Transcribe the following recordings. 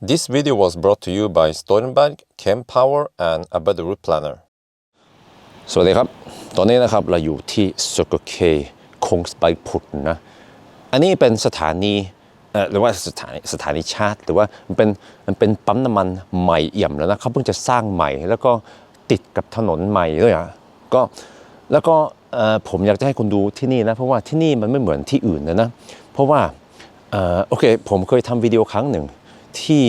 This video was brought to you by Storenberg, Chem Power, and a Better Route Planner. สวัสดีครับ ตอนนี้นะครับเราอยู่ที่ Circle K คงสไปพุทนะ อันนี้เป็นสถานีเอ่อหรือว่าสถานีสถานีชาร์จหรือว่ามันเป็นมันเป็นปั๊มน้ำมันใหม่เอี่ยมแล้วนะเขาเพิ่งจะสร้างใหม่ แล้วก็ติดกับถนนใหม่ด้วยอะก็แล้วก็เอ่อผมอยากจะให้คุณดูที่นี่นะ เพราะว่าที่นี่มันไม่เหมือนที่อื่นนะนะ เพราะว่าเอ่อโอเคผมเคยทำวิดีโอครั้งหนึ่ง ที่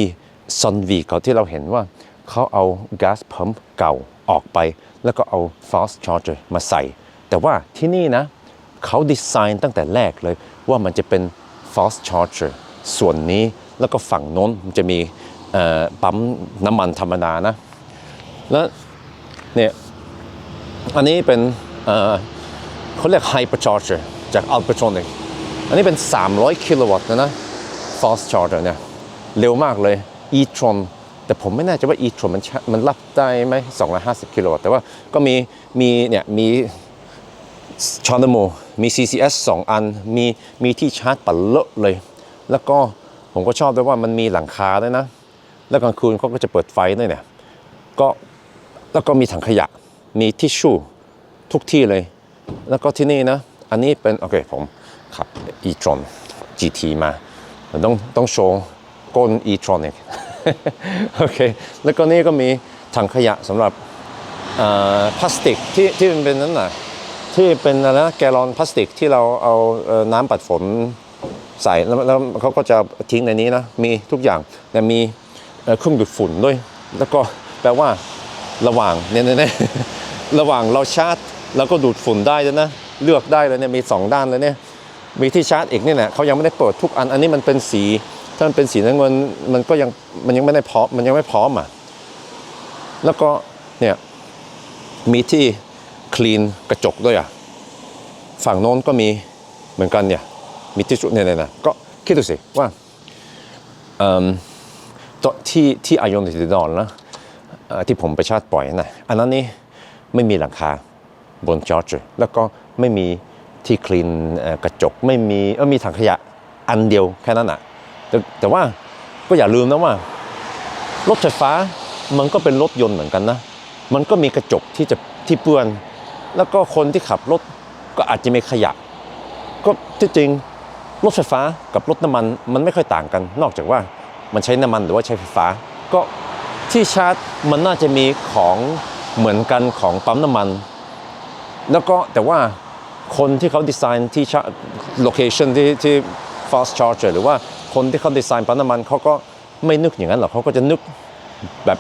ซอนวีเขาที่เราเห็นว่าเขาเอาก๊าซพัมป์เก่าออกไป แล้วก็เอา fast charger มาใส่ แต่ว่าที่นี่นะเขาดีไซน์ตั้งแต่แรกเลยว่ามันจะเป็น fast charger ส่วนนี้แล้วก็ฝั่งโน้นมันจะมีปั๊มน้ำมันธรรมดานะ แล้วเนี่ยอันนี้เป็นเขาเรียก hypercharger จาก Alpatronic อันนี้เป็น 300 กิโลวัตต์นะนะ fast charger เนี่ย เร็วมากเลย e-tron แต่ผมไม่แน่ใจว่า e-tron มันมันรับได้ไหม250 กิโลวัตต์แต่ว่าก็มีมีเนี่ยมีชาร์จโมมี CCS 2 อัน มีมีที่ชาร์จปัดเลอะเลย แล้วก็ผมก็ชอบด้วยว่ามันมีหลังคาด้วยนะ แล้วกลางคืนเขาก็จะเปิดไฟด้วยเนี่ย ก็แล้วก็มีถังขยะ มีทิชชู่ทุกที่เลย แล้วก็ที่นี่นะ อันนี้เป็น โอเคผมขับ e-tron GT มาต้องต้องโชว์ ก้น e-tron อีกโอเคแล้วก็นี่ก็มีถังขยะสำหรับพลาสติกที่ที่มันเป็นนั้นน่ะที่เป็นอะไรนะแกลอนพลาสติกที่เราเอาน้ำปัดฝนใส่แล้วแล้วเขาก็จะทิ้งในนี้นะมีทุกอย่างแต่มีเครื่องดูดฝุ่นด้วย แล้วก็แปลว่าระหว่างเนี่ยเนี่ยระหว่างเราชาร์จเราก็ดูดฝุ่นได้ด้วยนะ เลือกได้เลยเนี่ยมีสองด้านเลยเนี่ยมีที่ชาร์จอีกนี่แหละเขายังไม่ได้เปิดทุกอันอันนี้มันเป็นสี ถ้ามันเป็นสีน้ำเงินมันก็ยังมันยังไม่ได้พร้อมมันยังไม่พร้อมอะแล้วก็เนี่ยมีที่คลีนกระจกด้วยอะฝั่งโน้นก็มีเหมือนกันเนี่ยมีที่จุดเนี่ยนะก็คิดดูสิว่าเอิ่มตัวที่ที่อายอนติดอนนะที่ผมไปชาร์จปล่อยนะอันนั้นนี่ไม่มีหลังคาบนจอร์จแล้วก็ไม่มีที่คลีนกระจกไม่มีเออมีถังขยะอันเดียวแค่นั้นอะ แต่แต่ว่าก็อย่าลืมนะว่า รถไฟฟ้ามันก็เป็นรถยนต์เหมือนกันนะ มันก็มีกระจกที่จะที่เปื้อน แล้วก็คนที่ขับรถก็อาจจะมีขยะ ก็ที่จริงรถไฟฟ้ากับรถน้ำมันมันไม่ค่อยต่างกัน นอกจากว่ามันใช้น้ำมันหรือว่าใช้ไฟฟ้า ก็ที่ชาร์จมันน่าจะมีของเหมือนกันของปั๊มน้ำมัน แล้วก็แต่ว่าคนที่เขาดีไซน์ที่ชาร์จโลเคชันที่ที่ fast charger หรือว่า คนที่เขาดีไซน์ปั๊มน้ำมันเขาก็ไม่นึกอย่างนั้นหรอกเขาก็จะนึกแบบ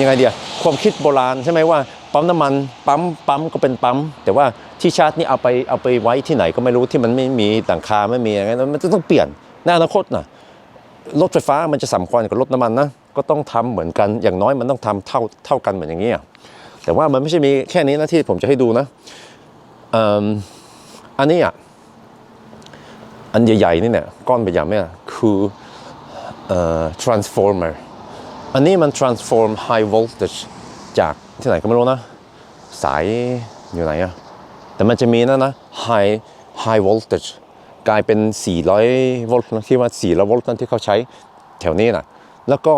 ยังไงเดียความคิดโบราณใช่ไหมว่าปั๊มน้ำมันปั๊มปั๊มก็เป็นปั๊ม แต่ว่าที่ชาร์จนี่เอาไปเอาไปไว้ที่ไหนก็ไม่รู้ที่มันไม่มีหลังคาไม่มีอะไรนั้นมันจะต้องเปลี่ยนในอนาคตนะรถไฟฟ้ามันจะสำคัญกับรถน้ำมันนะก็ต้องทำเหมือนกันอย่างน้อยมันต้องทำเท่าเท่ากันเหมือนอย่างนี้แต่ว่ามันไม่ใช่มีแค่นี้นะที่ผมจะให้ดูนะออันนี้อะ อันใหญ่ๆนี่เนี่ยก้อนใหญ่ๆเนี่ยคือเอ่อ transformer อันนี้มัน transform high voltage จากที่ไหนก็ไม่รู้นะ สายอยู่ไหนอะแต่มันจะมีนะนะ high high voltage กลายเป็น 400 โวลต์นะที่ว่า 400 โวลต์นั่นที่เขาใช้แถวนี้นะแล้วก็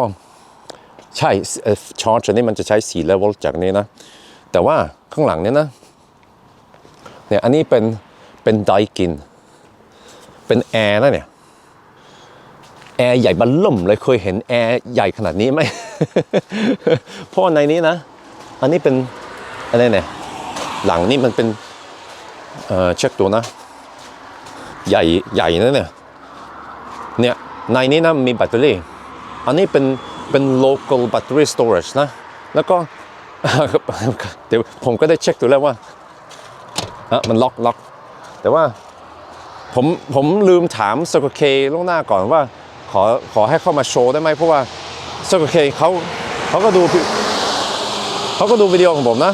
ใช่ชาร์จอันนี้มันจะใช้ 400 โวลต์จากนี้นะ แต่ว่าข้างหลังเนี่ยนะเนี่ยอันนี้เป็นเป็นไดกิน เป็นแอร์นะเนี่ย แอร์ใหญ่บันล่มเลยเคยเห็นแอร์ใหญ่ขนาดนี้ไหมเพราะว่าในนี้นะ อันนี้เป็นอะไรเนี่ย หลังนี่มันเป็นเอ่อเช็คตัวนะ ใหญ่ใหญ่นะเนี่ย เนี่ยในนี้นะมีแบตเตอรี่ อันนี้เป็นเป็น local battery storage นะ แล้วก็เดี๋ยวผมก็ได้เช็คดูแล้วว่าอะมันล็อกล็อกแต่ว่า ผมผมลืมถามสกเคล่วงหน้าก่อนว่าขอขอให้เข้ามาโชว์ได้ไหมเพราะว่าสกเคเขาเขาก็ดูเขาก็ดูวิดีโอของผมนะ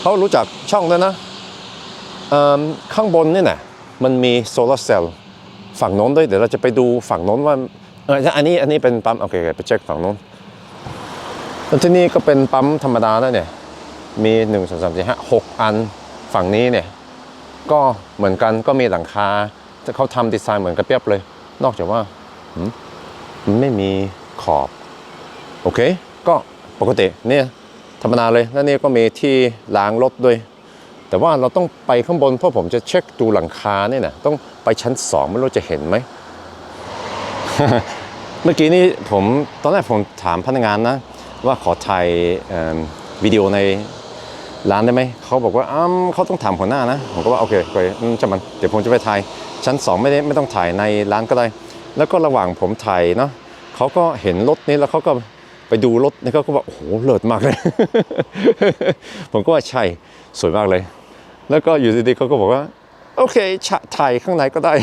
เขารู้จักช่องด้วยนะข้างบนนี่นะมันมีโซลาร์เซลล์ฝั่งโน้นด้วยเดี๋ยวเราจะไปดูฝั่งโน้นว่าเอออันนี้อันนี้เป็นปั๊มโอเคไปเช็คฝั่งโน้นแล้วที่นี่ก็เป็นปั๊มธรรมดาแล้วเนี่ยมีหนึ่งสองสามสี่ห้าหกอันฝั่งนี้เนี่ยก็เหมือนกันก็มีหลังคา เขาทำดีไซน์เหมือนกันเปียบเลย นอกจากว่ามันไม่มีขอบ โอเค ก็ปกติเนี่ยธรรมดาเลยแล้วนี่ก็มีที่ล้างรถด้วย แต่ว่าเราต้องไปข้างบนเพราะผมจะเช็คดูหลังคาเนี่ยนะต้องไปชั้นสองไม่รู้จะเห็นไหม เมื่อกี้นี้ผมตอนแรกผมถามพนักงานนะ ว่าขอถ่ายวิดีโอในร้านได้ไหม เขาบอกว่าอ้าเขาต้องถามหัวหน้านะ ผมก็ว่าโอเคโอเคอืมจะมัน เดี๋ยวผมจะไปถ่าย ชั้น 2 ไม่ได้ไม่ต้องถ่ายในร้านก็ได้ แล้วก็ระหว่างผมถ่ายเนาะเขาก็เห็นรถนี้แล้วเขาก็ไปดูรถนี่เขาก็บอกโอ้โหเลิศมากเลย ผมก็ว่าใช่สวยมากเลย แล้วก็อยู่ดีๆเขาก็บอกว่าโอเคถ่ายข้างในก็ได้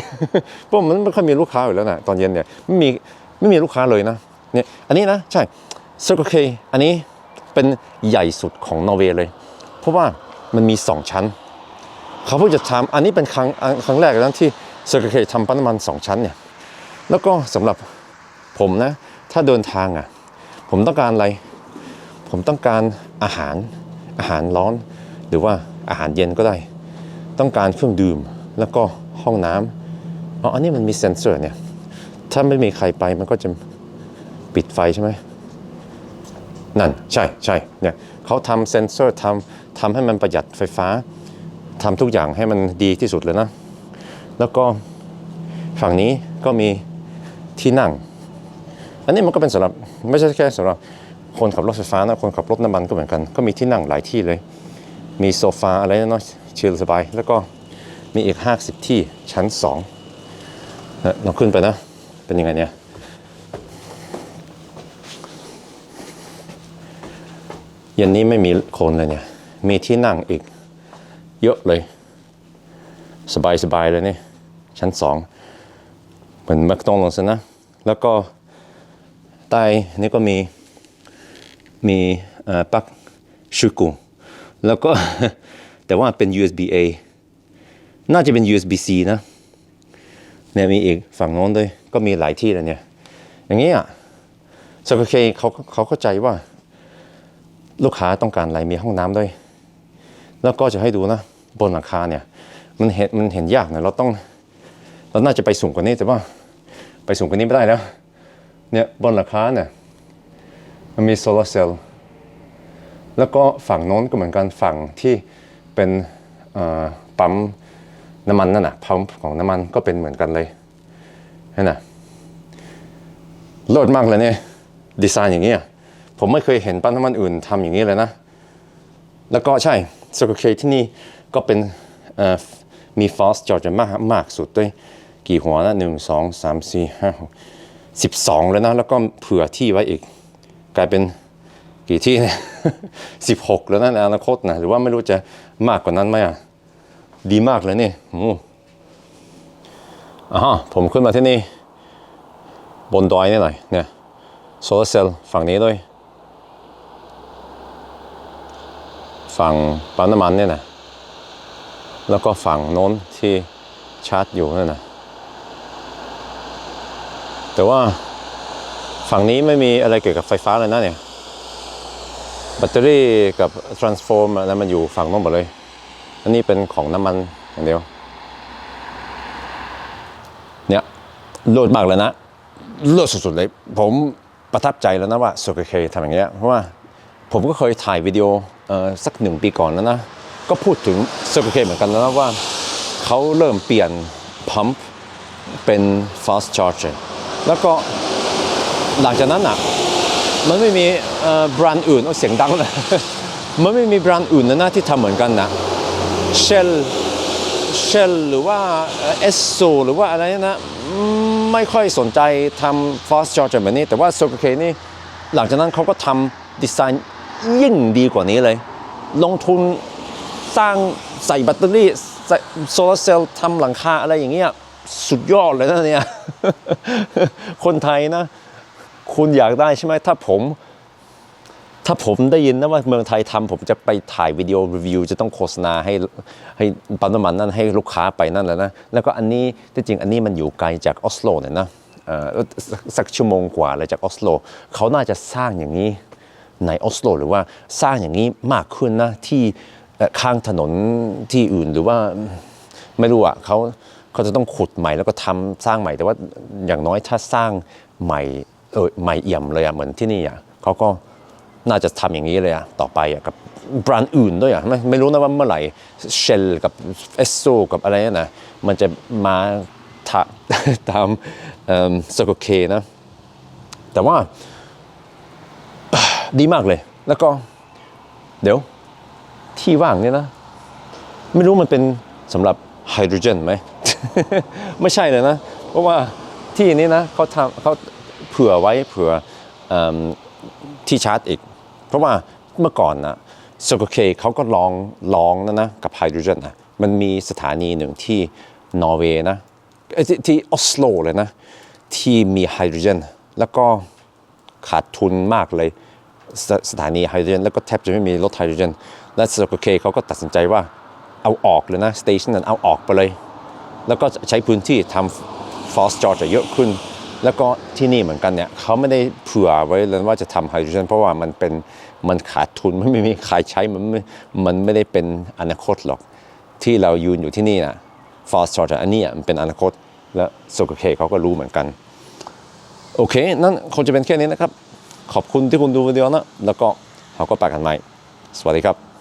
เพราะมันไม่ค่อยมีลูกค้าอยู่แล้วนะตอนเย็นเนี่ยไม่มีไม่มีลูกค้าเลยนะเนี่ยอันนี้นะใช่ Circle K อันนี้เป็นใหญ่สุดของนอร์เวย์เลย เพราะว่ามันมี 2 ชั้น เขาเพิ่งจะทำอันนี้เป็นครั้งอันครั้งแรก แล้วที่ Circle K ทำปั๊มน้ำมัน 2 ชั้นเนี่ยแล้วก็สำหรับผมนะ ถ้าเดินทางอะผมต้องการอะไร ผมต้องการอาหารอาหารร้อน หรือว่าอาหารเย็นก็ได้ ต้องการเครื่องดื่มแล้วก็ห้องน้ำอ๋ออันนี้มันมีเซ็นเซอร์เนี่ยถ้าไม่มีใครไปมันก็จะปิดไฟใช่ไหมนั่นใช่ใช่เนี่ยเขาทำเซ็นเซอร์ทำทำให้มันประหยัดไฟฟ้าทำทุกอย่างให้มันดีที่สุดเลยนะ แล้วก็ฝั่งนี้ก็มีที่นั่ง อันนี้มันก็เป็นสำหรับไม่ใช่แค่สำหรับคนขับรถไฟฟ้านะคนขับรถน้ำมันก็เหมือนกัน ก็มีที่นั่งหลายที่เลย มีโซฟาอะไรนะเนาะชิลสบาย แล้วก็มีอีก 50 ที่ชั้น2นะเราขึ้นไปนะ เป็นยังไงเนี่ยเย็นนี้ไม่มีคนเลยเนี่ย มีที่นั่งอีกเยอะเลย สบายสบายเลยนี่ชั้นสองเหมือนแมคโดนัลด์นะ แล้วก็ใต้นี่ก็มีมีปลั๊กชูกุแล้วก็แต่ว่าเป็น USB A น่าจะเป็น USB C นะเนี่ยมีอีกฝั่งโน้นด้วย ก็มีหลายที่เลยเนี่ย อย่างนี้อะสกเคเขาเขาเข้าใจว่าลูกค้าต้องการอะไรมีห้องน้ำด้วย แล้วก็จะให้ดูนะ บนหลังคาเนี่ย มันเห็นมันเห็นยากน่อยเราต้องเราน่าจะไปสูงกว่านี้แต่ว่าไปสูงกว่านี้ไม่ได้แล้วเนี่ยบนหลังคาเนี่ยมันมีโซลาร์เซลล์แล้วก็ฝั่งโน้นก็เหมือนกันฝั่งที่เป็นปั๊มน้ำมันนั่นนะปั๊มของน้ำมันก็เป็นเหมือนกันเลยนั่นนะเลิศมากเลยเนี่ยดีไซน์อย่างเงี้ยผมไม่เคยเห็นปั๊มน้ำมันอื่นทำอย่างนี้เลยนะ แล้วก็ใช่ Circle K ที่นี่ก็เป็น มี fast charge มากมากสุดด้วยกี่หัวนะหนึ่งสองสามสี่ห้าสิบสองแล้วนะ แล้วก็เผื่อที่ไว้อีก กลายเป็นกี่ที่เนี่ยสิบหกแล้วนะในอนาคตนะ หรือว่าไม่รู้จะมากกว่านั้นไหมอะ ดีมากเลยนี่อ้อ่าผมขึ้นมาที่นี่ บนดอยนี่หน่อยเนี่ยโซลาร์เซลล์ฝั่งนี้ด้วย ฝั่งปั๊มน้ำมันเนี่ยนะ แล้วก็ฝั่งโน้นที่ชาร์จอยู่นั่นนะแต่ว่าฝั่งนี้ไม่มีอะไรเกี่ยวกับไฟฟ้าเลยนะเนี่ย แบตเตอรี่กับ transform อะไรมันอยู่ฝั่งโน้นหมดเลย อันนี้เป็นของน้ำมันอย่างเดียว เนี่ยโลดมากเลยนะโลดสุดๆเลย ผมประทับใจแล้วนะว่า Circle K ทำอย่างเงี้ยเพราะว่าผมก็เคยถ่ายวิดีโอออสักหนึ่งปีก่อนแล้วนะ ก็พูดถึง Circle K เหมือนกันแล้วนะว่าเขาเริ่มเปลี่ยนพัมป์เป็น fast charger แล้วก็หลังจากนั้นอะมันไม่มีแบรนด์อื่นเอาเสียงดังเลยมันไม่มีแบรนด์อื่นนะนะที่ทำเหมือนกันนะ Shell Shell หรือว่าเอสโซหรือว่าอะไรนะไม่ค่อยสนใจทำ fast charger แบบนี้แต่ว่า Circle K นี่หลังจากนั้นเขาก็ทำดีไซน์ยิ่งดีกว่านี้เลย ลงทุน สร้างใส่แบตเตอรี่ใส่โซลาร์เซลล์ทำหลังคาอะไรอย่างเงี้ยสุดยอดเลยนะเนี่ย คนไทยนะ คุณอยากได้ใช่ไหมถ้าผม ถ้าผมได้ยินนะว่าเมืองไทยทำผมจะไปถ่ายวิดีโอรีวิว จะต้องโฆษณาให้ให้ปั๊มน้ำมันนั่นให้ลูกค้าไปนั่นแหละนะ แล้วก็อันนี้ที่จริงอันนี้มันอยู่ไกลจากออสโลเนี่ยนะสักชั่วโมงกว่าเลยจากออสโลเขาน่าจะสร้างอย่างนี้ในออสโลหรือว่าสร้างอย่างนี้มากขึ้นนะที่ ข้างถนนที่อื่นหรือว่าไม่รู้อะเขาเขาจะต้องขุดใหม่แล้วก็ทำสร้างใหม่แต่ว่าอย่างน้อยถ้าสร้างใหม่เออใหม่เอี่ยมเลยอะเหมือนที่นี่อะเขาก็น่าจะทำอย่างนี้เลยอะต่อไปอะกับแบรนด์อื่นด้วยอะไม่ไม่รู้นะว่าเมื่อไหร่เชลกับเอสโซกับอะไรนั่นนะมันจะมาทะตามสกเคนะ แต่ว่าดีมากเลยแล้วก็เดี๋ยว ที่ว่างเนี่ยนะ ไม่รู้มันเป็นสำหรับไฮโดรเจนไหม ไม่ใช่เลยนะ เพราะว่าที่นี้นะเขาทำเขาเผื่อไว้เผื่ออที่ชาร์จอีก เพราะว่าเมื่อก่อนนะสกเคเขาก็ลองลองนะนะกับไฮโดรเจนนะมันมีสถานีหนึ่งที่นอร์เวย์นะทที่ออสโลเลยนะ ที่มีไฮโดรเจน แล้วก็ขาดทุนมากเลย สสถานีไฮโดรเจนแล้วก็แทบจะไม่มีรถไฮโดรเจน และสกเคเขาก็ตัดสินใจว่าเอาออกเลยนะสเตชันนั้นเอาออกไปเลย แล้วก็ใช้พื้นที่ทำ fast charge เยอะขึ้น แล้วก็ที่นี่เหมือนกันเนี่ยเขาไม่ได้เผื่อไว้เลยว่าจะทำไฮโดรเจนเพราะว่ามันเป็นมันขาดทุนมันไม่มีใครใช้มันไม่มันไม่ได้เป็นอนาคตหรอก ที่เรายืนอยู่ที่นี่นะ fast charge อันนี้มันเป็นอนาคตและสโซกเคเขาก็รู้เหมือนกันโอเค นั่นคงจะเป็นแค่นี้นะครับ ขอบคุณที่คุณดูวิดีโอนะ แล้วก็เราก็ไปกันใหม่ สวัสดีครับ